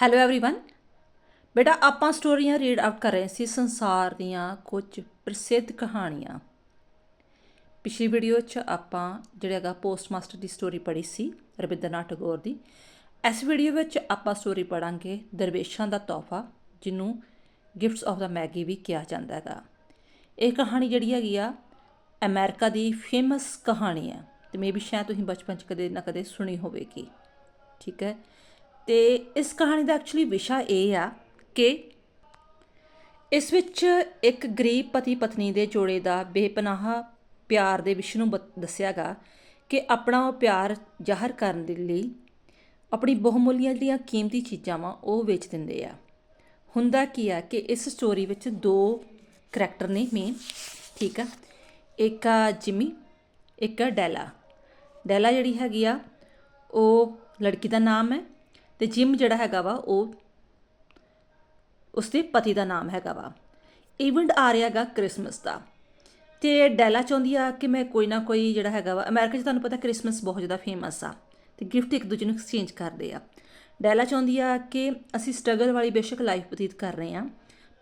Hello everyone ਬੇਟਾ ਆਪਾਂ ਸਟੋਰੀਆਂ ਰੀਡ ਆਊਟ ਕਰ ਰਹੇ ਸੀ ਸੰਸਾਰ ਦੀਆਂ ਕੁਝ ਪ੍ਰਸਿੱਧ ਕਹਾਣੀਆਂ ਪਿਛਲੀ ਵੀਡੀਓ 'ਚ ਆਪਾਂ ਜਿਹੜਾ ਹੈਗਾ ਪੋਸਟਮਾਸਟਰ ਦੀ ਸਟੋਰੀ ਪੜ੍ਹੀ ਸੀ ਰਵਿੰਦਰਨਾਥ ਟੈਗੋਰ ਦੀ ਇਸ ਵੀਡੀਓ ਵਿੱਚ ਆਪਾਂ ਸਟੋਰੀ ਪੜਾਂਗੇ ਦਰਵੇਸ਼ਾਂ ਦਾ ਤੋਹਫਾ ਜਿਹਨੂੰ ਗਿਫਟਸ ਆਫ ਦਾ ਮੈਗੀ ਵੀ ਕਿਹਾ ਜਾਂਦਾ ਹੈਗਾ ਇਹ ਕਹਾਣੀ ਜਿਹੜੀ ਹੈਗੀ ਆ ਅਮਰੀਕਾ ਦੀ ਫੇਮਸ ਕਹਾਣੀ ਹੈ ਤੇ ਮੇਬੀ ਸ਼ਾਇਦ ਤੁਸੀਂ ਬਚਪਨ 'ਚ ਕਦੇ ਨਾ ਕਦੇ ਸੁਣੀ ਹੋਵੇਗੀ ਠੀਕ ਹੈ ਤੇ ਇਸ ਕਹਾਣੀ ਦਾ ਐਕਚੁਅਲੀ ਵਿਸ਼ਾ ਇਹ ਆ ਕਿ ਇਸ ਵਿੱਚ ਇੱਕ ਗਰੀਬ ਪਤੀ ਪਤਨੀ ਦੇ ਜੋੜੇ ਦਾ ਬੇਪਨਾਹ ਪਿਆਰ ਦੇ ਵਿਸ਼ੇ ਨੂੰ ਬ- ਦੱਸਿਆਗਾ ਕਿ ਆਪਣਾ ਉਹ ਪਿਆਰ ਜ਼ਾਹਰ ਕਰਨ ਦੇ ਲਈ ਆਪਣੀ ਬਹੁਮੁੱਲੀਆਂ ਜਿਹੜੀਆਂ ਕੀਮਤੀ ਚੀਜ਼ਾਂ ਵਾ ਉਹ ਵੇਚ ਦਿੰਦੇ ਆ। ਹੁੰਦਾ ਕੀ ਆ ਕਿ ਇਸ ਸਟੋਰੀ ਵਿੱਚ ਦੋ ਕਰੈਕਟਰ ਨੇ ਮੇਨ ਠੀਕ ਆ? ਇੱਕ ਆ ਜਿਮੀ ਇੱਕ ਆ ਡੈਲਾ ਡੈਲਾ ਜਿਹੜੀ ਹੈਗੀ ਆ, ਉਹ ਲੜਕੀ ਦਾ ਨਾਮ ਹੈ ਤੇ ਜਿਮ ਜਿਹੜਾ ਹੈਗਾ ਵਾ, ਉਹ ਉਸਦੇ ਪਤੀ ਦਾ ਨਾਮ ਹੈਗਾ ਵਾ। ਇਵੈਂਟ ਆ ਰਿਹਾ ਹੈਗਾ ਕ੍ਰਿਸਮਸ ਦਾ। ਤੇ ਡੈਲਾ ਚਾਹੁੰਦੀ ਆ ਕਿ ਮੈਂ ਕੋਈ ਨਾ ਕੋਈ ਜਿਹੜਾ ਹੈਗਾ ਵਾ, ਅਮਰੀਕਾ 'ਚ ਤੁਹਾਨੂੰ ਪਤਾ ਕ੍ਰਿਸਮਸ ਬਹੁਤ ਜ਼ਿਆਦਾ ਫੇਮਸ ਆ ਤੇ ਗਿਫਟ ਇੱਕ ਦੂਜੇ ਨੂੰ ਐਕਸਚੇਂਜ ਕਰਦੇ ਆ। ਡੈਲਾ ਚਾਹੁੰਦੀ ਆ ਕਿ ਅਸੀਂ ਸਟਰਗਲ ਵਾਲੀ ਬੇਸ਼ੱਕ ਲਾਈਫ ਬਤੀਤ ਕਰ ਰਹੇ ਆ,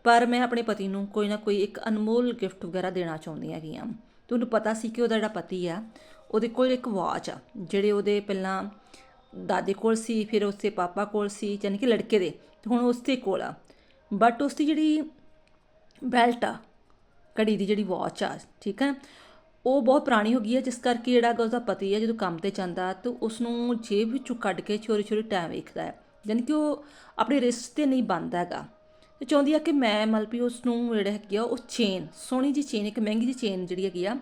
ਪਰ ਮੈਂ ਆਪਣੇ ਪਤੀ ਨੂੰ ਕੋਈ ਨਾ ਕੋਈ ਇੱਕ ਅਨਮੋਲ ਗਿਫਟ ਵਗੈਰਾ ਦੇਣਾ ਚਾਹੁੰਦੀ ਹੈਗੀ ਆ। ਤੁਹਾਨੂੰ ਪਤਾ ਸੀ ਕਿ ਉਹਦਾ ਜਿਹੜਾ ਪਤੀ ਆ, ਉਹਦੇ ਕੋਲ ਇੱਕ ਵਾਚ ਆ, ਜਿਹੜੇ ਉਹਦੇ ਪਹਿਲਾਂ ਦਾਦੇ ਕੋਲ ਸੀ, ਫਿਰ ਉਸਦੇ ਪਾਪਾ ਕੋਲ ਸੀ ਯਾਨੀ ਕਿ ਲੜਕੇ ਦੇ, ਤੇ ਹੁਣ ਉਸਦੇ ਕੋਲ ਆ। ਬਟ ਉਸਦੀ ਜਿਹੜੀ ਬੈਲਟ ਆ, ਘੜੀ ਦੀ ਜਿਹੜੀ ਵਾਚ ਆ, ਠੀਕ ਹੈ ਉਹ ਬਹੁਤ ਪੁਰਾਣੀ ਹੋ ਗਈ ਹੈ, ਜਿਸ ਕਰਕੇ ਜਿਹੜਾ ਉਸਦਾ ਪਤੀ ਹੈ ਜਦੋਂ ਕੰਮ ਤੇ ਜਾਂਦਾ, ਤਾਂ ਉਸ ਨੂੰ ਜੇਬ ਵਿੱਚੋਂ ਕੱਢ ਕੇ ਛੋਰੀ ਛੋਰੀ ਟਾਈਮ ਵੇਖਦਾ ਹੈ। ਯਾਨੀ ਕਿ ਉਹ ਆਪਣੇ ਰਿਸਕ ਤੇ ਨਹੀਂ ਬੰਨਦਾ ਹੈਗਾ। ਤੇ ਚਾਹੁੰਦੀ ਆ ਕਿ ਮੈਂ ਮਤਲਬ ਵੀ ਉਸ ਨੂੰ ਜਿਹੜਾ ਹੈਗੀ ਆ, ਉਹ ਚੇਨ ਸੋਹਣੀ ਜੀ ਚੇਨ ਇੱਕ ਮਹਿੰਗੀ ਜੀ ਚੇਨ ਜਿਹੜੀ ਹੈਗੀ ਆ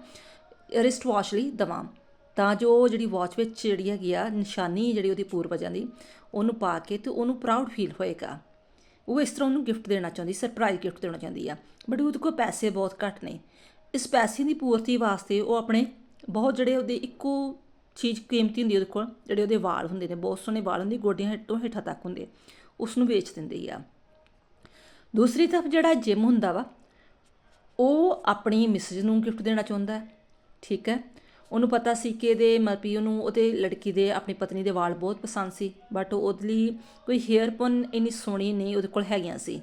ਰਿਸਟ ਵਾਚ ਲਈ ਦਵਾਂ। ਤਾਂ ਜੋ ਉਹ ਜਿਹੜੀ ਵਾਚ ਵਿੱਚ ਜਿਹੜੀ ਹੈਗੀ ਆ ਨਿਸ਼ਾਨੀ ਜਿਹੜੀ ਉਹਦੀ ਪੂਰਵਜਾਂ ਦੀ ਉਹਨੂੰ ਪਾ ਕੇ ਤੇ ਉਹਨੂੰ ਪ੍ਰਾਊਡ ਫੀਲ ਹੋਏਗਾ। ਉਹ ਇਸ ਤਰ੍ਹਾਂ ਉਹਨੂੰ ਗਿਫਟ ਦੇਣਾ ਚਾਹੁੰਦੀ ਸਰਪ੍ਰਾਈਜ਼ ਗਿਫਟ ਦੇਣਾ ਚਾਹੁੰਦੀ ਆ। ਬਟ ਉਹਦੇ ਕੋਲ ਪੈਸੇ ਬਹੁਤ ਘੱਟ ਨੇ। ਇਸ ਪੈਸੇ ਦੀ ਪੂਰਤੀ ਵਾਸਤੇ ਉਹ ਆਪਣੇ ਬਹੁਤ ਜਿਹੜੇ ਉਹਦੇ ਇੱਕੋ ਚੀਜ਼ ਕੀਮਤੀ ਹੁੰਦੀ ਉਹਦੇ ਕੋਲ, ਜਿਹੜੇ ਉਹਦੇ ਵਾਲ ਹੁੰਦੇ ਨੇ, ਬਹੁਤ ਸੋਹਣੇ ਵਾਲ ਹੁੰਦੇ, ਗੋਡਿਆਂ ਹੇਠ ਤੋਂ ਹੇਠਾਂ ਤੱਕ ਹੁੰਦੇ ਉਸ ਨੂੰ ਵੇਚ ਦਿੰਦੀ ਆ। ਦੂਸਰੀ ਤਰਫ ਜਿਹੜਾ ਜਿਮ ਹੁੰਦਾ ਵਾ, ਉਹ ਆਪਣੀ ਮਿਸਜ਼ ਨੂੰ ਗਿਫਟ ਦੇਣਾ ਚਾਹੁੰਦਾ, ਠੀਕ ਹੈ? ਉਹਨੂੰ ਪਤਾ ਸੀ ਕਿ ਇਹਦੇ ਮਤਲਬ ਉਹਨੂੰ ਉਹਦੇ ਲੜਕੀ ਦੇ, ਆਪਣੀ ਪਤਨੀ ਦੇ ਵਾਲ ਬਹੁਤ ਪਸੰਦ ਸੀ ਬਟ ਉਹਦੇ ਲਈ ਕੋਈ ਹੇਅਰ ਪਨ ਇੰਨੀ ਸੋਹਣੀ ਨਹੀਂ ਉਹਦੇ ਕੋਲ ਹੈਗੀਆਂ ਸੀ,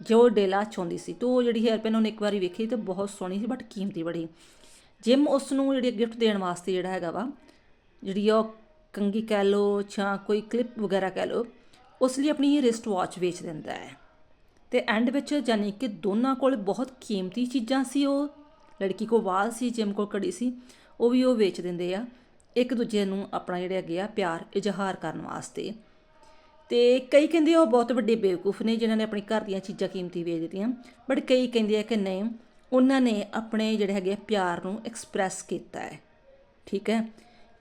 ਜੋ ਡੇਲਾ ਚਾਹੁੰਦੀ ਸੀ। ਤੇ ਉਹ ਜਿਹੜੀ ਹੇਅਰ ਪਨ ਉਹਨੇ ਇੱਕ ਵਾਰੀ ਵੇਖੀ ਤੇ ਬਹੁਤ ਸੋਹਣੀ ਸੀ ਬਟ ਕੀਮਤੀ ਬੜੀ। ਜਿਮ ਉਸ ਨੂੰ ਜਿਹੜੀ ਗਿਫਟ ਦੇਣ ਵਾਸਤੇ ਜਿਹੜਾ ਹੈਗਾ ਵਾ, ਜਿਹੜੀ ਉਹ ਕੰਗੀ ਕਹਿ ਲੋ ਜਾਂ ਕੋਈ ਕਲਿੱਪ ਵਗੈਰਾ ਕਹਿ ਲੋ ਉਸ ਲਈ ਆਪਣੀ ਰਿਸਟ ਵਾਚ ਵੇਚ ਦਿੰਦਾ ਹੈ। ਤੇ ਐਂਡ ਵਿੱਚ ਜਾਨੀ ਕਿ ਦੋਨਾਂ ਕੋਲ ਬਹੁਤ ਕੀਮਤੀ ਚੀਜ਼ਾਂ ਸੀ ਉਹ, ਲੜਕੀ ਕੋ ਵਾਲ ਸੀ ਜਿਮ ਕੋਲ ਘੜੀ ਸੀ ਉਹ ਵੀ ਉਹ ਵੇਚ ਦਿੰਦੇ ਆ, ਇੱਕ ਦੂਜੇ ਨੂੰ ਆਪਣਾ ਜਿਹੜੇ ਹੈਗੇ ਆ ਪਿਆਰ, ਇਜ਼ਹਾਰ ਕਰਨ ਵਾਸਤੇ। ਤੇ ਕਈ ਕਹਿੰਦੇ ਆ ਉਹ ਬਹੁਤ ਵੱਡੇ ਬੇਵਕੂਫ ਨੇ, ਜਿਨ੍ਹਾਂ ਨੇ ਆਪਣੀ ਘਰ ਦੀਆਂ ਚੀਜ਼ਾਂ ਕੀਮਤੀ ਵੇਚ ਦਿੱਤੀਆਂ। ਬਟ ਕਈ ਕਹਿੰਦੇ ਆ ਕਿ ਨਹੀਂ, ਉਹਨਾਂ ਨੇ ਆਪਣੇ ਜਿਹੜੇ ਹੈਗੇ ਆ ਪਿਆਰ ਨੂੰ ਐਕਸਪ੍ਰੈਸ ਕੀਤਾ ਹੈ। ਠੀਕ ਹੈ?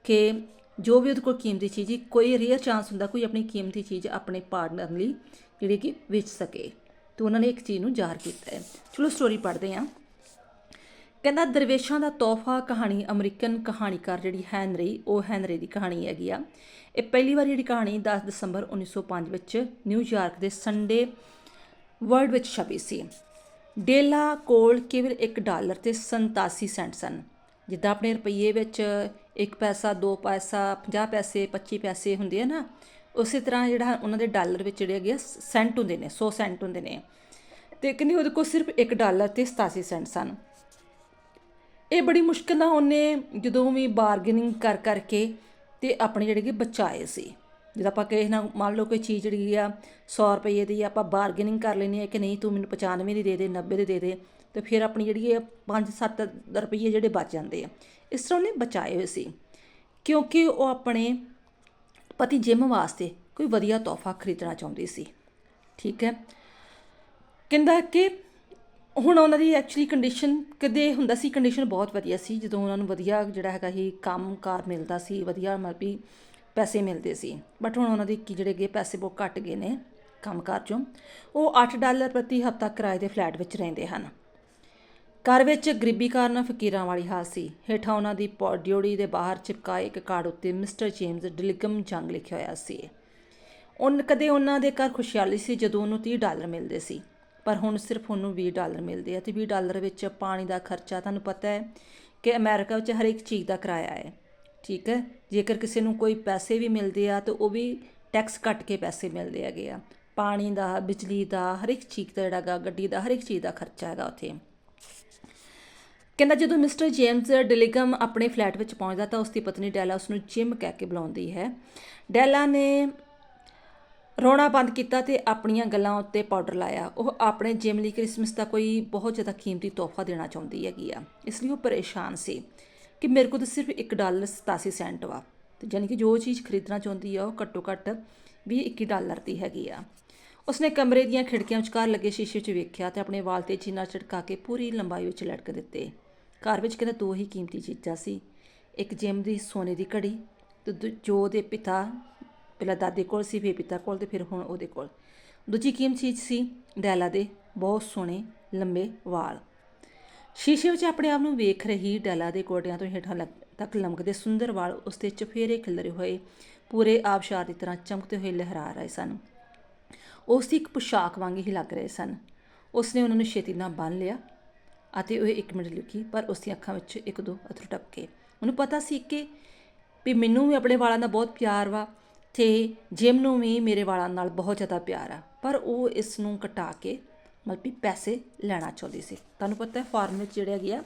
ਕਿ ਜੋ ਵੀ ਉਹਦੇ ਕੋਲ ਕੀਮਤੀ ਚੀਜ਼ ਕੋਈ ਰੇਅਰ ਚਾਂਸ ਹੁੰਦਾ ਕੋਈ ਆਪਣੀ ਕੀਮਤੀ ਚੀਜ਼ ਆਪਣੇ ਪਾਰਟਨਰ ਲਈ ਜਿਹੜੀ ਕਿ ਵੇਚ ਸਕੇ। ਤੇ ਉਹਨਾਂ ਨੇ ਇੱਕ ਚੀਜ਼ ਨੂੰ ਜ਼ਾਹਰ ਕੀਤਾ ਹੈ। ਚਲੋ ਸਟੋਰੀ ਪੜ੍ਹਦੇ ਹਾਂ। ਕਹਿੰਦਾ ਦਰਵੇਸ਼ਾਂ ਦਾ ਤੋਹਫਾ ਕਹਾਣੀ, ਅਮਰੀਕਨ ਕਹਾਣੀਕਾਰ ਜਿਹੜੀ ਹੈਨਰੀ, ਉਹ ਹੈਨਰੀ ਦੀ ਕਹਾਣੀ ਹੈਗੀ ਆ। ਇਹ ਪਹਿਲੀ ਵਾਰ ਜਿਹੜੀ ਕਹਾਣੀ 10 ਦਸੰਬਰ 1905 ਵਿੱਚ ਨਿਊਯਾਰਕ ਦੇ ਸੰਡੇ ਵਰਲਡ ਵਿੱਚ ਛਪੀ ਸੀ। ਡੇਲਾ ਕੋਲ ਕੇਵਲ 1 ਡਾਲਰ ਤੇ 87 ਸੈਂਟ ਸਨ, ਜਿੱਦਾਂ ਆਪਣੇ ਰੁਪਈਏ ਵਿੱਚ 1 ਪੈਸਾ 2 ਪੈਸਾ 50 ਪੈਸੇ 25 ਪੈਸੇ ਹੁੰਦੇ ਆ ਨਾ, ਉਸੇ ਤਰ੍ਹਾਂ ਜਿਹੜਾ ਉਹਨਾਂ ਦੇ ਡਾਲਰ ਵਿੱਚ ਜਿਹੜੇ ਹੈਗੇ ਆ, ਸੈਂਟ ਹੁੰਦੇ ਨੇ 100 ਸੈਂਟ ਹੁੰਦੇ ਨੇ। ਤੇ ਕਹਿੰਦੀ ਉਹਦੇ ਕੋਲ ਸਿਰਫ 1 ਡਾਲਰ ਤੇ 87 ਸੈਂਟ ਸਨ। ਇਹ ਬੜੀ ਮੁਸ਼ਕਿਲ ਨਾਲ ਉਹਨੇ ਜਦੋਂ ਵੀ ਬਾਰਗੇਨਿੰਗ ਕਰ ਕਰਕੇ ਤੇ ਆਪਣੇ ਜਿਹੜੇ ਕਿ ਬਚਾਏ ਸੀ। ਜਦੋਂ ਆਪਾਂ ਕਿਸੇ ਨਾਲ ਮੰਨ ਲਓ ਕੋਈ ਚੀਜ਼ ਜਿਹੜੀ ਆ 100 ਰੁਪਏ ਦੀ ਆਪਾਂ ਬਾਰਗੇਨਿੰਗ ਕਰ ਲੈਣੀ ਹੈ ਕਿ ਨਹੀਂ ਤੂੰ ਮੈਨੂੰ 95 ਦੀ ਦੇ ਦੇ 90 ਦੀ ਦੇ ਦੇ, ਤੇ ਫਿਰ ਆਪਣੀ ਜਿਹੜੀ ਇਹ 5-7 ਰੁਪਏ ਜਿਹੜੇ ਬਚ ਜਾਂਦੇ ਆ। ਇਸ ਤਰ੍ਹਾਂ ਉਹਨੇ ਬਚਾਏ ਹੋਏ ਸੀ। ਕਿਉਂਕਿ ਉਹ ਆਪਣੇ ਪਤੀ ਜਿਮ ਵਾਸਤੇ ਕੋਈ ਵਧੀਆ ਤੋਹਫਾ ਖਰੀਦਣਾ ਚਾਹੁੰਦੀ ਸੀ। ਠੀਕ ਹੈ? ਕਹਿੰਦਾ ਕਿ ਹੁਣ ਉਹਨਾਂ ਦੀ ਐਕਚੁਅਲੀ ਕੰਡੀਸ਼ਨ ਕਦੇ ਹੁੰਦਾ ਸੀ ਕੰਡੀਸ਼ਨ ਬਹੁਤ ਵਧੀਆ ਸੀ, ਜਦੋਂ ਉਹਨਾਂ ਨੂੰ ਵਧੀਆ ਜਿਹੜਾ ਹੈਗਾ ਹੀ ਕੰਮਕਾਰ ਮਿਲਦਾ ਸੀ, ਵਧੀਆ ਮਤਲਬ ਵੀ ਪੈਸੇ ਮਿਲਦੇ ਸੀ। ਬਟ ਹੁਣ ਉਹਨਾਂ ਦੇ ਕੀ ਜਿਹੜੇ ਗਏ ਪੈਸੇ ਬਹੁਤ ਘਟ ਗਏ ਨੇ ਕੰਮਕਾਰ ਚੋਂ, ਉਹ 8 ਡਾਲਰ ਪ੍ਰਤੀ ਹਫ਼ਤਾ ਕਿਰਾਏ ਦੇ ਫਲੈਟ ਵਿੱਚ ਰਹਿੰਦੇ ਹਨ। ਘਰ ਵਿੱਚ ਗਰੀਬੀ ਕਾਰਨ ਫਕੀਰਾਂ ਵਾਲੀ ਹਾਲ ਸੀ। ਹੇਠਾਂ ਉਹਨਾਂ ਦੀ ਪੌੜਿਓੜੀ ਦੇ ਬਾਹਰ ਚਿਪਕਾਏ ਇੱਕ ਕਾਰਡ ਉੱਤੇ ਮਿਸਟਰ ਜੇਮਸ ਡਿਲਿਗਮ ਜੰਗ ਲਿਖਿਆ ਹੋਇਆ ਸੀ। ਉਹਨ ਕਦੇ ਉਹਨਾਂ ਦੇ ਘਰ ਖੁਸ਼ਹਾਲੀ ਸੀ ਜਦੋਂ ਉਹਨੂੰ 30 ਡਾਲਰ ਮਿਲਦੇ ਸੀ। ਪਰ ਹੁਣ ਸਿਰਫ ਉਹਨੂੰ 20 ਡਾਲਰ ਮਿਲਦੇ ਆ ਤੇ 20 ਡਾਲਰ ਵਿੱਚ ਪਾਣੀ ਦਾ ਖਰਚਾ ਤੁਹਾਨੂੰ ਪਤਾ ਹੈ ਕਿ ਅਮਰੀਕਾ ਵਿੱਚ ਹਰ ਇੱਕ ਚੀਜ਼ ਦਾ ਕਿਰਾਇਆ ਹੈ, ਠੀਕ ਹੈ? ਜੇਕਰ ਕਿਸੇ ਨੂੰ ਕੋਈ ਪੈਸੇ ਵੀ ਮਿਲਦੇ ਆ ਤਾਂ ਉਹ ਵੀ ਟੈਕਸ ਕੱਟ ਕੇ ਪੈਸੇ ਮਿਲਦੇ ਹੈਗੇ ਆ। ਪਾਣੀ ਦਾ, ਬਿਜਲੀ ਦਾ ਹਰ ਇੱਕ ਚੀਜ਼ ਦਾ ਜਿਹੜਾ ਗਾ ਗੱਡੀ ਦਾ ਹਰ ਇੱਕ ਚੀਜ਼ ਦਾ ਖਰਚਾ ਹੈਗਾ ਉੱਥੇ। ਕਹਿੰਦਾ ਜਦੋਂ ਮਿਸਟਰ ਜੇਮਸ ਡਿਲਿਗਮ ਆਪਣੇ ਫਲੈਟ ਵਿੱਚ ਪਹੁੰਚਦਾ ਤਾਂ ਉਸ ਦੀ ਪਤਨੀ ਡੈਲਾ ਉਸ ਨੂੰ ਜਿਮ ਕਹਿ ਕੇ ਬੁਲਾਉਂਦੀ ਹੈ। ਡੈਲਾ ਨੇ ਰੋਣਾ ਬੰਦ ਕੀਤਾ ਤੇ ਆਪਣੀਆਂ ਗੱਲਾਂ ਉੱਤੇ ਪਾਊਡਰ ਲਾਇਆ। ਉਹ ਆਪਣੇ ਜਿਮ ਲਈ ਕ੍ਰਿਸਮਸ ਦਾ ਕੋਈ ਬਹੁਤ ਜ਼ਿਆਦਾ ਕੀਮਤੀ ਤੋਹਫਾ ਦੇਣਾ ਚਾਹੁੰਦੀ ਹੈਗੀ ਆ। ਇਸ ਲਈ ਉਹ ਪਰੇਸ਼ਾਨ ਸੀ ਕਿ ਮੇਰੇ ਕੋਲ ਤਾਂ ਸਿਰਫ 1 ਡਾਲਰ 87 ਸੈਂਟ ਵਾ। ਤੇ ਯਾਨੀ ਕਿ ਜੋ ਚੀਜ਼ ਖਰੀਦਣਾ ਚਾਹੁੰਦੀ ਆ, ਉਹ ਘੱਟੋ ਘੱਟ ਵੀ 21 ਡਾਲਰ ਦੀ ਹੈਗੀ ਆ। ਉਸਨੇ ਕਮਰੇ ਦੀਆਂ ਖਿੜਕੀਆਂ ਵਿਚਕਾਰ ਲੱਗੇ ਸ਼ੀਸ਼ੇ 'ਚ ਵੇਖਿਆ ਤੇ ਆਪਣੇ ਵਾਲ ਤੇ ਚੀਨਾ ਛਿੜਕਾ ਕੇ ਪੂਰੀ ਲੰਬਾਈ ਵਿੱਚ ਲਟਕ ਦਿੱਤੇ। ਘਰ ਵਿੱਚ ਕਹਿੰਦਾ ਦੋ ਹੀ ਕੀਮਤੀ ਚੀਜ਼ਾਂ ਸੀ। ਇੱਕ ਜਿਮ ਦੀ ਸੋਨੇ ਦੀ ਘੜੀ ਤੇ ਦੂ- ਜੋ ਦੇ ਪਿਤਾ ਪਹਿਲਾਂ ਦਾਦੇ ਕੋਲ ਸੀ, ਫਿਰ ਪਿਤਾ ਕੋਲ ਤੇ ਫਿਰ ਹੁਣ ਉਹਦੇ ਕੋਲ। ਦੂਜੀ ਕੀਮਤੀ ਚੀਜ਼ ਸੀ ਡੈਲਾ ਦੇ ਬਹੁਤ ਸੋਹਣੇ, ਲੰਬੇ ਵਾਲ। ਸ਼ੀਸ਼ੇ ਵਿੱਚ ਆਪਣੇ ਆਪ ਨੂੰ ਵੇਖ ਰਹੀ ਡੈਲਾ ਦੇ ਗੋਡਿਆਂ ਤੋਂ ਹੇਠਾਂ ਲੱਗ- ਤੱਕ ਲਮਕਦੇ ਸੁੰਦਰ ਵਾਲ ਉਸ ਦੇ ਚਫੇਰੇ ਖਿਲਰੇ ਹੋਏ, ਪੂਰੇ ਆਬਸ਼ਾਰ ਦੀ ਤਰ੍ਹਾਂ ਚਮਕਦੇ ਹੋਏ ਲਹਿਰਾ ਰਹੇ ਸਨ। ਉਸ ਦੀ ਇੱਕ ਪੁਸ਼ਾਕ ਵਾਂਗ ਹੀ ਲੱਗ ਰਹੇ ਸਨ। ਉਸਨੇ ਉਹਨਾਂ ਨੂੰ ਛੇਤੀ ਨਾਲ ਬੰਨ ਲਿਆ ਅਤੇ ਉਹ ਇੱਕ ਮਿੰਟ ਲੁਕੀ, ਪਰ ਉਸ ਦੀਆਂ ਅੱਖਾਂ ਵਿੱਚ ਇੱਕ ਦੋ ਅਥਰੂ ਟਪਕੇ। ਉਹਨੂੰ ਪਤਾ ਸੀ ਕਿ ਵੀ ਮੈਨੂੰ ਵੀ ਆਪਣੇ ਵਾਲਾਂ ਦਾ ਬਹੁਤ ਪਿਆਰ ਵਾ ਤੇ ਜਿਮ ਨੂੰ ਵੀ ਮੇਰੇ ਵਾਲਾਂ ਨਾਲ ਬਹੁਤ ਜ਼ਿਆਦਾ ਪਿਆਰ ਆ। ਪਰ ਉਹ ਇਸ ਨੂੰ ਕਟਾ ਕੇ ਮਤਲਬ ਕਿ ਪੈਸੇ ਲੈਣਾ ਚਾਹੁੰਦੀ ਸੀ। ਤੁਹਾਨੂੰ ਪਤਾ ਹੈ ਫਾਰਮ ਵਿੱਚ ਜਿਹੜੇ ਹੈਗੇ ਆ,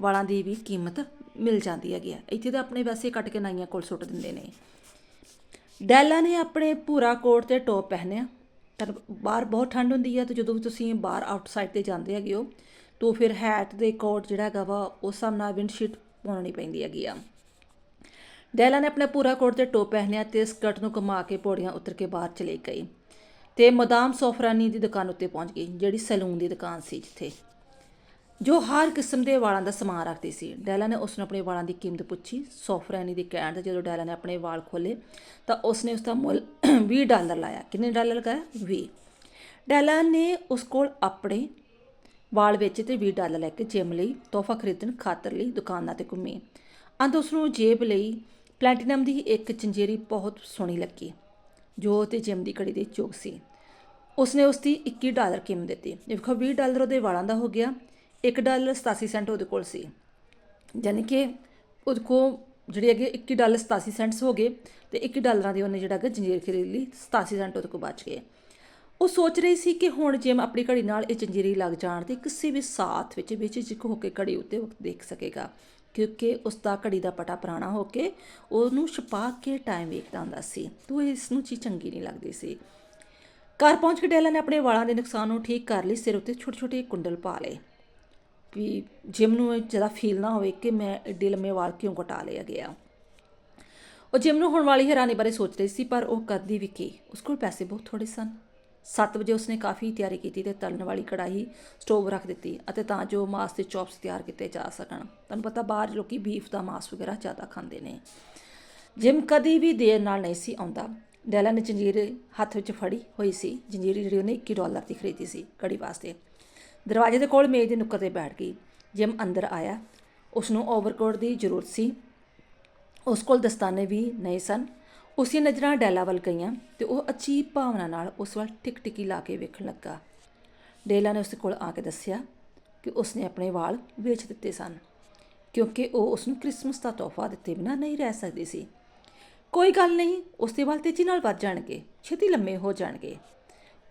ਵਾਲਾਂ ਦੀ ਵੀ ਕੀਮਤ ਮਿਲ ਜਾਂਦੀ ਹੈਗੀ ਆ। ਇੱਥੇ ਤਾਂ ਆਪਣੇ ਵੈਸੇ ਕੱਟ ਕੇ ਨਾਈਆਂ ਕੋਲ ਸੁੱਟ ਦਿੰਦੇ ਨੇ। ਡੈਲਾ ਨੇ ਆਪਣੇ ਭੂਰਾ ਕੋਟ ਤੇ ਟੌਪ ਪਹਿਨਿਆ ਤਾਂ ਬਾਹਰ ਬਹੁਤ ਠੰਡ ਹੁੰਦੀ ਹੈ ਤੇ ਜਦੋਂ ਵੀ ਤੁਸੀਂ ਬਾਹਰ ਆਊਟਸਾਈਡ ਤੇ ਜਾਂਦੇ ਹੈਗੇ ਹੋ, ਤਾਂ ਫਿਰ ਹੈਟ ਦੇ ਕੋਟ ਜਿਹੜਾ ਹੈਗਾ ਵਾ, ਉਸ ਹਿਸਾਬ ਨਾਲ ਵਿੰਡ ਸ਼ੀਟ ਪਾਉਣੀ ਪੈਂਦੀ ਹੈਗੀ ਆ। ਡੈਲਾ ਨੇ ਆਪਣਾ ਪੂਰਾ ਕੋਟ ਤੇ ਟੋਪ ਪਹਿਨਿਆ ਤੇ ਸਕਰਟ ਨੂੰ ਘੁਮਾ ਕੇ ਪੌੜੀਆਂ ਉਤਰ ਕੇ ਬਾਹਰ ਚਲੀ ਗਈ ਤੇ ਮਦਾਮ ਸੋਫਰਾਨੀ ਦੀ ਦੁਕਾਨ ਉੱਤੇ ਪਹੁੰਚ ਗਈ, ਜਿਹੜੀ ਸੈਲੂਨ ਦੀ ਦੁਕਾਨ ਸੀ ਜਿੱਥੇ। ਜੋ ਹਰ ਕਿਸਮ ਦੇ ਵਾਲਾਂ ਦਾ ਸਮਾਨ ਰੱਖਦੀ ਸੀ। ਡੈਲਾ ਨੇ ਉਸ ਨੂੰ ਆਪਣੇ ਵਾਲਾਂ ਦੀ ਕੀਮਤ ਪੁੱਛੀ। ਸੋਫਰਾਨੀ ਦੇ ਕਹਿਣ ਤੇ ਜਦੋਂ ਡੈਲਾ ਨੇ ਆਪਣੇ ਵਾਲ ਖੋਲੇ ਤਾਂ ਉਸਨੇ ਉਸ ਦਾ ਮੁੱਲ 20 ਡਾਲਰ ਲਾਇਆ। ਕਿੰਨੇ ਡਾਲਰ ਲਗਾਇਆ 20 ਡੈਲਾ ਨੇ ਉਸ ਕੋਲ ਆਪਣੇ ਵਾਲ ਵੇਚੇ ਤੇ 20 ਡਾਲਰ ਲੈ ਕੇ ਜਿਮ ਲਈ, ਤੋਹਫਾ ਖਰੀਦਣ ਖਾਤਰ ਲਈ ਦੁਕਾਨਾਂ ਤੇ ਘੁੰਮੀ। ਅੰਤ ਉਸ ਨੂੰ ਜੇਬ ਲਈ ਪਲੈਟੀਨਮ ਦੀ ਇੱਕ ਚੰਜੇਰੀ ਬਹੁਤ ਸੋਹਣੀ ਲੱਗੀ, ਜੋ ਤੇ ਜਿਮ ਦੀ ਘੜੀ ਦੇ ਚੋਕ ਸੀ। ਉਸਨੇ ਉਸ ਦੀ 21 ਡਾਲਰ ਕੀਮਤ ਦਿੱਤੀ। ਦੇਖੋ 20 ਡਾਲਰ ਉਹਦੇ ਵਾਲਾਂ ਦਾ ਹੋ ਗਿਆ 1 ਡਾਲਰ 87 ਸੈਂਟ ਉਹਦੇ ਕੋਲ ਸੀ। ਯਾਨੀ ਕਿ ਉਹਦੇ ਕੋਲ ਜਿਹੜੇ ਹੈਗੇ 21 ਡਾਲਰ 87 ਸੈਂਟਸ ਹੋ ਗਏ ਤੇ 21 ਡਾਲਰਾਂ ਦੀ ਉਹਨੇ ਜਿਹੜਾ ਹੈਗਾ ਜੰਜੀਰ ਖਰੀਦ ਲਈ 87 ਸੈਂਟ ਉਹਦੇ ਕੋਲ ਬਚ ਗਏ। ਉਹ ਸੋਚ ਰਹੀ ਸੀ ਕਿ ਹੁਣ ਜੇ ਮੈਂ ਆਪਣੀ ਘੜੀ ਨਾਲ ਇਹ ਜੰਜੀਰੀ ਲੱਗ ਜਾਣ ਤੇ ਕਿਸੇ ਵੀ ਸਾਥ ਵਿੱਚ ਵਿੱਚ ਜਿੱਕ ਹੋ ਕੇ ਘੜੀ ਉੱਤੇ ਦੇਖ ਸਕੇਗਾ। ਕਿਉਂਕਿ ਉਸ ਦਾ ਘੜੀ ਦਾ ਪਟਾ ਪੁਰਾਣਾ ਹੋ ਕੇ ਉਹਨੂੰ ਛਪਾ ਕੇ ਟਾਈਮ ਵੇਖਦਾ ਹੁੰਦਾ ਸੀ। ਤੋ ਇਸ ਨੂੰ ਚੀਜ਼ ਚੰਗੀ ਨਹੀਂ ਲੱਗਦੀ ਸੀ। ਘਰ ਪਹੁੰਚ ਕੇ ਡੈਲਾ ਨੇ ਆਪਣੇ ਵਾਲਾਂ ਦੇ ਨੁਕਸਾਨ ਨੂੰ ਠੀਕ ਕਰ ਲਈ ਸਿਰ ਉੱਤੇ ਛੋਟੇ ਛੋਟੇ ਕੁੰਡਲ ਪਾ ਲਏ। ਵੀ ਜਿਮ ਨੂੰ ਜ਼ਿਆਦਾ ਫੀਲ ਨਾ ਹੋਵੇ ਕਿ ਮੈਂ ਏਡੇ ਲੰਮੇ ਵਾਲ ਕਿਉਂ ਕਟਾ ਲਿਆ ਗਿਆ। ਉਹ ਜਿਮ ਨੂੰ ਹੋਣ ਵਾਲੀ ਹੈਰਾਨੀ ਬਾਰੇ ਸੋਚ ਰਹੀ ਸੀ, ਪਰ ਉਹ ਕਰਦੀ ਵੀ ਕੀ? ਉਸ ਕੋਲ ਪੈਸੇ ਬਹੁਤ ਥੋੜੇ ਸਨ। 7 ਵਜੇ ਉਸਨੇ ਕਾਫੀ ਤਿਆਰੀ ਕੀਤੀ ਤੇ ਤਲਣ ਵਾਲੀ ਕੜਾਹੀ ਸਟੋਵ ਰੱਖ ਦਿੱਤੀ ਅਤੇ ਤਾਂ ਜੋ ਮਾਸ ਦੇ ਚੌਪਸ ਤਿਆਰ ਕੀਤੇ ਜਾ ਸਕਣ। ਤੁਹਾਨੂੰ ਪਤਾ ਬਾਹਰ ਲੋਕੀ ਬੀਫ ਦਾ ਮਾਸ ਵਗੈਰਾ ਜ਼ਿਆਦਾ ਖਾਂਦੇ ਨੇ। ਜਿਮ ਕਦੀ ਵੀ ਦੇਰ ਨਾਲ ਨਹੀਂ ਸੀ ਆਉਂਦਾ। ਡੈਲਾ ਨੇ ਜੰਜੀਰ ਹੱਥ ਵਿੱਚ ਫੜੀ ਹੋਈ ਸੀ। ਜੰਜੀਰ ਜਿਹੜੀ ਉਹਨੇ 21 ਡਾਲਰ ਦੀ ਖਰੀਦੀ ਸੀ ਕੜੀ ਵਾਸਤੇ। ਦਰਵਾਜ਼ੇ ਦੇ ਕੋਲ ਮੇਜ਼ ਦੇ ਨੁੱਕਰ ਤੇ ਬੈਠ ਗਈ। ਜਿਮ ਅੰਦਰ ਆਇਆ। ਉਸ ਨੂੰ ਓਵਰਕੋਟ ਦੀ ਜ਼ਰੂਰਤ ਸੀ। ਉਸ ਕੋਲ ਦਸਤਾਨੇ ਵੀ ਨਹੀਂ ਸਨ। ਉਸ ਦੀਆਂ ਨਜ਼ਰਾਂ ਡੈਲਾ ਵੱਲ ਗਈਆਂ ਤੇ ਉਹ ਅਚੀਬ ਭਾਵਨਾ ਨਾਲ ਉਸ ਵੱਲ ਟਿਕ ਟਿਕੀ ਲਾ ਕੇ ਵੇਖਣ ਲੱਗਾ। ਡੇਲਾ ਨੇ ਉਸ ਕੋਲ ਆ ਕੇ ਦੱਸਿਆ ਕਿ ਉਸਨੇ ਆਪਣੇ ਵਾਲ ਵੇਚ ਦਿੱਤੇ ਸਨ, ਕਿਉਂਕਿ ਉਹ ਉਸ ਨੂੰ ਕ੍ਰਿਸਮਸ ਦਾ ਤੋਹਫਾ ਦਿੱਤੇ ਬਿਨਾਂ ਨਹੀਂ ਰਹਿ ਸਕਦੀ ਸੀ। ਕੋਈ ਗੱਲ ਨਹੀਂ, ਉਸ ਦੇ ਵਾਲ ਤੇਜ਼ੀ ਨਾਲ ਵੱਧ ਜਾਣਗੇ, ਛੇਤੀ ਲੰਮੇ ਹੋ ਜਾਣਗੇ।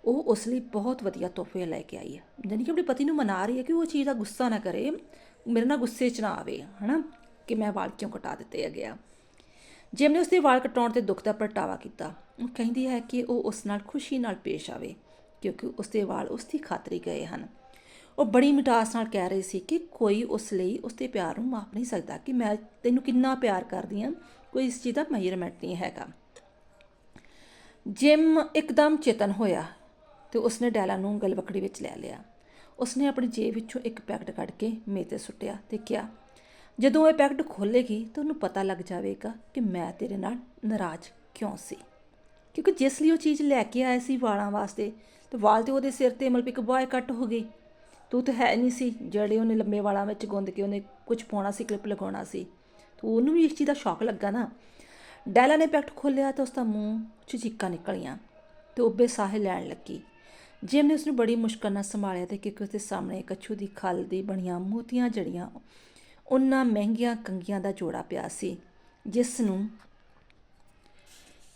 ਉਹ ਉਸ ਲਈ ਬਹੁਤ ਵਧੀਆ ਤੋਹਫੇ ਲੈ ਕੇ ਆਈ ਹੈ, ਯਾਨੀ ਕਿ ਆਪਣੇ ਪਤੀ ਨੂੰ ਮਨਾ ਰਹੀ ਹੈ ਕਿ ਉਹ ਚੀਜ਼ ਦਾ ਗੁੱਸਾ ਨਾ ਕਰੇ, ਮੇਰੇ ਨਾਲ ਗੁੱਸੇ 'ਚ ਨਾ ਆਵੇ, ਹਨਾ? ਕਿ ਮੈਂ ਵਾਲ ਕਿਉਂ ਕਟਾ ਦਿੱਤੇ ਹੈਗੇ ਆ? ਜਿਮ ਨੇ ਉਸਦੇ ਵਾਲ ਕਟਾਉਣ ਤੇ ਦੁੱਖ ਦਾ ਪ੍ਰਗਟਾਵਾ ਕੀਤਾ, ਉਹ ਕਹਿੰਦੀ ਹੈ ਕਿ ਉਹ ਉਸ ਨਾਲ ਖੁਸ਼ੀ ਨਾਲ ਪੇਸ਼ ਆਵੇ, ਕਿਉਂਕਿ ਉਸਦੇ ਵਾਲ ਉਸ ਦੀ ਖਾਤਰੀ ਗਏ ਹਨ। ਉਹ ਬੜੀ ਮਿਠਾਸ ਨਾਲ ਕਹਿ ਰਹੀ ਸੀ ਕਿ ਕੋਈ ਉਸ ਲਈ ਉਸਦੇ ਪਿਆਰ ਨੂੰ ਮਾਪ ਨਹੀਂ ਸਕਦਾ ਕਿ ਮੈਂ ਤੈਨੂੰ ਕਿੰਨਾ ਪਿਆਰ ਕਰਦੀ ਹਾਂ, ਕੋਈ ਇਸ ਚੀਜ਼ ਦਾ ਮੈਜ਼ਰਮੈਂਟ ਨਹੀਂ ਹੈਗਾ। ਜਿਮ ਇੱਕਦਮ ਚੇਤਨ ਹੋਇਆ ਤੇ ਉਸਨੇ ਡੈਲਾ ਨੂੰ ਗਲਵਕੜੀ ਵਿੱਚ ਲੈ ਲਿਆ। ਉਸਨੇ ਆਪਣੀ ਜੇਬ ਵਿੱਚੋਂ ਇੱਕ ਪੈਕਟ ਕੱਢ ਕੇ ਮੇਜ਼ ਤੇ ਸੁੱਟਿਆ ਤੇ ਕਿਹਾ ਜਦੋਂ ਇਹ ਪੈਕਟ ਖੋਲੇਗੀ ਤਾਂ ਉਹਨੂੰ ਪਤਾ ਲੱਗ ਜਾਵੇਗਾ ਕਿ ਮੈਂ ਤੇਰੇ ਨਾਲ ਨਾਰਾਜ਼ ਕਿਉਂ ਸੀ। ਕਿਉਂਕਿ ਜਿਸ ਲਈ ਉਹ ਚੀਜ਼ ਲੈ ਕੇ ਆਇਆ ਸੀ ਵਾਲਾਂ ਵਾਸਤੇ, ਤੇ ਵਾਲ ਤੇ ਉਹਦੇ ਸਿਰ ਤੇ ਮਤਲਬ ਇੱਕ ਬਾਏ ਕੱਟ ਹੋ ਗਈ। ਤੂੰ ਤਾਂ ਹੈ ਨਹੀਂ ਸੀ, ਜਿਹੜੇ ਉਹਨੇ ਲੰਮੇ ਵਾਲਾਂ ਵਿੱਚ ਗੁੰਦ ਕੇ ਉਹਨੇ ਕੁਝ ਪਾਉਣਾ ਸੀ ਕਲਿੱਪ ਲਗਾਉਣਾ ਸੀ। ਤੂੰ ਉਹਨੂੰ ਵੀ ਇਸ ਚੀਜ਼ ਦਾ ਸ਼ੌਕ ਲੱਗਾ ਨਾ। ਡੈਲਾ ਨੇ ਪੈਕਟ ਖੋਲ੍ਹਿਆ ਤਾਂ ਉਸ ਦਾ ਮੂੰਹ 'ਚ ਚੀਕਾਂ ਨਿਕਲੀਆਂ ਤੇ ਉੱਬੇ ਸਾਹ ਲੈਣ ਲੱਗੀ। ਜਿਮ ਨੇ ਉਸ ਨੂੰ ਬੜੀ ਮੁਸ਼ਕਲ ਨਾਲ ਸੰਭਾਲਿਆ ਤੇ ਕਿਉਂਕਿ ਉਸ ਦੇ ਸਾਹਮਣੇ ਕੱਛੂ ਦੀ ਖਲ ਦੀ ਬਣੀਆਂ ਮੋਤੀਆਂ ਜੜੀਆਂ ਉਹਨਾਂ ਮਹਿੰਗੀਆਂ ਕੰਗੀਆਂ ਦਾ ਜੋੜਾ ਪਿਆ ਸੀ, ਜਿਸ ਨੂੰ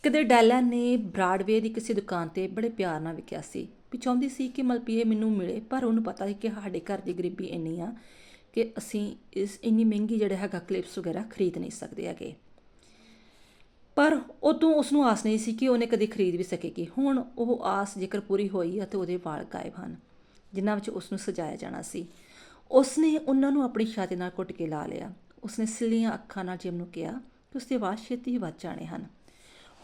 ਕਦੇ ਡੈਲਾ ਨੇ ਬ੍ਰਾਡਵੇ ਦੀ ਕਿਸੇ ਦੁਕਾਨ ਤੇ ਬੜੇ ਪਿਆਰ ਨਾਲ ਵਿਕਿਆ ਸੀ। ਵੀ ਚਾਹੁੰਦੀ ਸੀ ਕਿ ਮਲਪੀਏ ਮੈਨੂੰ ਮਿਲੇ, ਪਰ ਉਹਨੂੰ ਪਤਾ ਸੀ ਕਿ ਸਾਡੇ ਘਰ ਦੀ ਗਰੀਬੀ ਇੰਨੀ ਆ ਕਿ ਅਸੀਂ ਇਸ ਇੰਨੀ ਮਹਿੰਗੀ ਜਿਹੜਾ ਹੈਗਾ ਕਲਿੱਪਸ ਵਗੈਰਾ ਖਰੀਦ ਨਹੀਂ ਸਕਦੇ ਹੈਗੇ। ਪਰ ਉਦੋਂ ਉਸ ਨੂੰ ਆਸ ਨਹੀਂ ਸੀ ਕਿ ਉਹਨੇ ਕਦੇ ਖਰੀਦ ਵੀ ਸਕੇਗੀ। ਹੁਣ ਉਹ ਆਸ ਜੇਕਰ ਪੂਰੀ ਹੋਈ ਆ ਤੇ ਉਹਦੇ ਵਾਲ ਗਾਇਬ ਹਨ, ਜਿਨ੍ਹਾਂ ਵਿੱਚ ਉਸ ਨੂੰ ਸਜਾਇਆ ਜਾਣਾ ਸੀ। ਉਸਨੇ ਉਹਨਾਂ ਨੂੰ ਆਪਣੀ ਛਾਤੀ ਨਾਲ ਘੁੱਟ ਕੇ ਲਾ ਲਿਆ। ਉਸਨੇ ਸਿੱਲੀਆਂ ਅੱਖਾਂ ਨਾਲ ਜਿਮ ਨੂੰ ਕਿਹਾ ਕਿ ਉਸਦੇ ਵਾਲ ਛੇਤੀ ਹੀ ਵੱਜ ਜਾਣੇ ਹਨ।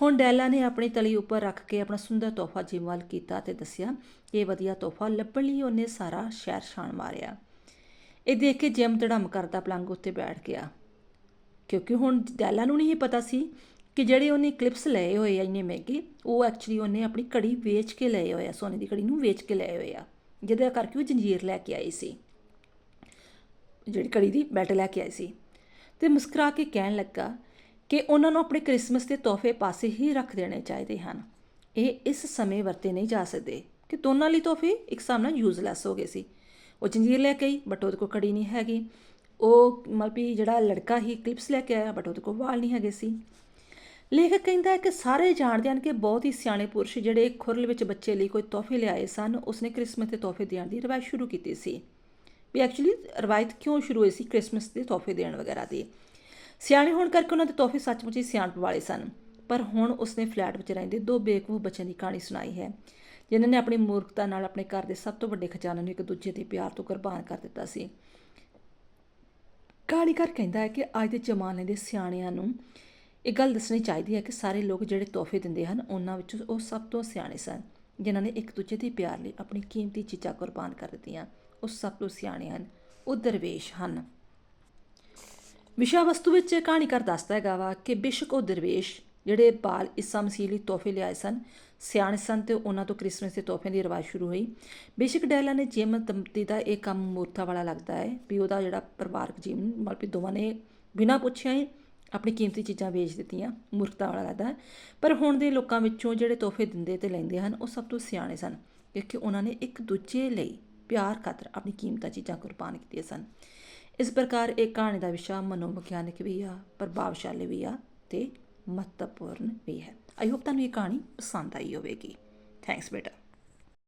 ਹੁਣ ਡੈਲਾ ਨੇ ਆਪਣੀ ਤਲੀ ਉੱਪਰ ਰੱਖ ਕੇ ਆਪਣਾ ਸੁੰਦਰ ਤੋਹਫਾ ਜਿਮ ਵੱਲ ਕੀਤਾ ਤੇ ਦੱਸਿਆ ਕਿ ਇਹ ਵਧੀਆ ਤੋਹਫਾ ਲੱਭਣ ਲਈ ਉਹਨੇ ਸਾਰਾ ਸ਼ਹਿਰ ਛਾਣ ਮਾਰਿਆ। ਇਹ ਦੇਖ ਕੇ ਜਿਮ ਧੜਮ ਕਰਦਾ ਪਲੰਗ ਉੱਤੇ ਬੈਠ ਗਿਆ। ਕਿਉਂਕਿ ਹੁਣ ਡੈਲਾ ਨੂੰ ਨਹੀਂ ਪਤਾ ਸੀ ਕਿ ਜਿਹੜੇ ਉਹਨੇ ਕਲਿਪਸ ਲਏ ਹੋਏ ਆ ਇੰਨੇ ਮਹਿੰਗੇ, ਉਹ ਐਕਚੁਅਲੀ ਉਹਨੇ ਆਪਣੀ ਘੜੀ ਵੇਚ ਕੇ ਲਏ ਹੋਏ ਆ, ਸੋਨੇ ਦੀ ਘੜੀ ਨੂੰ ਵੇਚ ਕੇ ਲਏ ਹੋਏ ਆ। ਜਿਹਦੇ ਕਰਕੇ ਉਹ ਜੰਜੀਰ ਲੈ ਕੇ ਆਈ ਸੀ। ਜਿਹੜੀ ਘੜੀ ਦੀ ਬੈਟ ਲੈ ਕੇ ਆਈ ਸੀ ਤੇ ਮੁਸਕਰਾ ਕੇ ਕਹਿਣ ਲੱਗਾ ਕਿ ਉਹਨਾਂ ਨੂੰ ਆਪਣੇ ਕ੍ਰਿਸਮਸ ਦੇ ਤੋਹਫੇ ਪਾਸੇ ਹੀ ਰੱਖ ਦੇਣੇ ਚਾਹੀਦੇ ਹਨ। ਇਹ ਇਸ ਸਮੇਂ ਵਰਤੇ ਨਹੀਂ ਜਾ ਸਕਦੇ ਕਿ ਦੋਨਾਂ ਲਈ ਤੋਹਫੇ ਇੱਕ ਹਿਸਾਬ ਨਾਲ ਯੂਜ਼ਲੈਸ ਹੋ ਗਏ ਸੀ। ਉਹ ਜੰਜੀਰ ਲੈ ਕੇ ਆਈ ਬਟ ਉਹਦੇ ਕੋਲ ਕੜੀ ਨਹੀਂ ਹੈਗੀ। ਉਹ ਮਤਲਬ ਵੀ ਜਿਹੜਾ ਲੜਕਾ ਹੀ ਕਲਿੱਪਸ ਲੈ ਕੇ ਆਇਆ ਬਟ ਉਹਦੇ ਕੋਲ ਵਾਲ ਨਹੀਂ ਹੈਗੇ ਸੀ। ਲੇਖਕ ਕਹਿੰਦਾ ਹੈ ਕਿ ਸਾਰੇ ਜਾਣਦੇ ਹਨ ਕਿ ਬਹੁਤ ਹੀ ਸਿਆਣੇ ਪੁਰਸ਼ ਜਿਹੜੇ ਖੁਰਲ ਵਿੱਚ ਬੱਚੇ ਲਈ ਕੋਈ ਤੋਹਫੇ ਲਿਆਏ ਸਨ, ਉਸਨੇ ਕ੍ਰਿਸਮਸ ਦੇ ਤੋਹਫੇ ਦੇਣ ਦੀ ਰਵਾਇਤ ਸ਼ੁਰੂ ਕੀਤੀ ਸੀ। ਵੀ ਐਕਚੁਅਲੀ ਰਵਾਇਤ ਕਿਉਂ ਸ਼ੁਰੂ ਹੋਈ ਸੀ ਕ੍ਰਿਸਮਸ ਦੇ ਤੋਹਫੇ ਦੇਣ ਵਗੈਰਾ ਦੀ? ਸਿਆਣੇ ਹੋਣ ਕਰਕੇ ਉਹਨਾਂ ਦੇ ਤੋਹਫੇ ਸੱਚਮੁੱਚ ਹੀ ਸਿਆਣਪ ਵਾਲੇ ਸਨ। ਪਰ ਹੁਣ ਉਸਨੇ ਫਲੈਟ ਵਿੱਚ ਰਹਿੰਦੇ ਦੋ ਬੇਵਕੂਫ ਬੱਚਿਆਂ ਦੀ ਕਹਾਣੀ ਸੁਣਾਈ ਹੈ, ਜਿਨ੍ਹਾਂ ਨੇ ਆਪਣੀ ਮੂਰਖਤਾ ਨਾਲ ਆਪਣੇ ਘਰ ਦੇ ਸਭ ਤੋਂ ਵੱਡੇ ਖਜ਼ਾਨੇ ਨੂੰ ਇੱਕ ਦੂਜੇ ਦੇ ਪਿਆਰ ਤੋਂ ਕੁਰਬਾਨ ਕਰ ਦਿੱਤਾ ਸੀ। ਕਹਾਣੀਕਾਰ ਕਹਿੰਦਾ ਹੈ ਕਿ ਅੱਜ ਦੇ ਜ਼ਮਾਨੇ ਦੇ ਸਿਆਣਿਆਂ ਨੂੰ ਇਹ ਗੱਲ ਦੱਸਣੀ ਚਾਹੀਦੀ ਹੈ ਕਿ ਸਾਰੇ ਲੋਕ ਜਿਹੜੇ ਤੋਹਫੇ ਦਿੰਦੇ ਹਨ, ਉਹਨਾਂ ਵਿੱਚੋਂ ਉਹ ਸਭ ਤੋਂ ਸਿਆਣੇ ਸਨ, ਜਿਨ੍ਹਾਂ ਨੇ ਇੱਕ ਦੂਜੇ ਦੇ ਪਿਆਰ ਲਈ ਆਪਣੀ ਕੀਮਤੀ ਚੀਜ਼ਾਂ ਕੁਰਬਾਨ ਕਰ ਦਿੱਤੀਆਂ। ਉਹ ਸਭ ਤੋਂ ਸਿਆਣੇ ਹਨ, ਉਹ ਦਰਵੇਸ਼ ਹਨ। ਵਿਸ਼ਾ ਵਸਤੂ ਵਿੱਚ ਕਹਾਣੀਕਾਰ ਦੱਸਦਾ ਹੈਗਾ ਵਾ ਕਿ ਬੇਸ਼ੱਕ ਉਹ ਦਰਵੇਸ਼ ਜਿਹੜੇ ਬਾਲ ਈਸਾ ਮਸੀਹ ਲਈ ਤੋਹਫੇ ਲਿਆਏ ਸਨ, ਸਿਆਣੇ ਸਨ ਤੇ ਉਹਨਾਂ ਤੋਂ ਕ੍ਰਿਸਮਸ ਦੇ ਤੋਹਫਿਆਂ ਦੀ ਰਿਵਾਜ਼ ਸ਼ੁਰੂ ਹੋਈ। ਬੇਸ਼ਕ ਡੈਲਾ ਨੇ ਜੀਵਨ ਦੰਪਤੀ ਦਾ ਇਹ ਕੰਮ ਮੂਰਖਤਾ ਵਾਲਾ ਲੱਗਦਾ ਹੈ ਵੀ ਉਹਦਾ ਜਿਹੜਾ ਪਰਿਵਾਰਕ ਜੀਵਨ, ਮਤਲਬ ਵੀ ਦੋਵਾਂ ਨੇ ਬਿਨਾਂ ਪੁੱਛਿਆ ਹੀ ਆਪਣੀ ਕੀਮਤੀ ਚੀਜ਼ਾਂ ਵੇਚ ਦਿੱਤੀਆਂ, ਮੂਰਖਤਾ ਵਾਲਾ ਲੱਗਦਾ ਪਰ ਹੁਣ ਦੇ ਲੋਕਾਂ ਵਿੱਚੋਂ ਜਿਹੜੇ ਤੋਹਫੇ ਦਿੰਦੇ ਤੇ ਲੈਂਦੇ ਹਨ, ਉਹ ਸਭ ਤੋਂ ਸਿਆਣੇ ਸਨ, ਕਿਉਂਕਿ ਉਹਨਾਂ ਨੇ ਇੱਕ ਦੂਜੇ ਲਈ ਪਿਆਰ ਖਾਤਰ ਆਪਣੀ ਕੀਮਤਾਂ ਚੀਜ਼ਾਂ ਕੁਰਬਾਨ ਕੀਤੀਆਂ ਸਨ। ਇਸ ਪ੍ਰਕਾਰ ਇਹ ਕਹਾਣੀ ਦਾ ਵਿਸ਼ਾ ਮਨੋਵਿਗਿਆਨਕ ਵੀ ਆ, ਪ੍ਰਭਾਵਸ਼ਾਲੀ ਵੀ ਆ ਤੇ ਮਹੱਤਵਪੂਰਨ ਵੀ ਹੈ। ਆਈ ਹੋਪ ਤੁਹਾਨੂੰ ਇਹ ਕਹਾਣੀ ਪਸੰਦ ਆਈ ਹੋਵੇਗੀ। ਥੈਂਕਸ ਬੇਟਾ।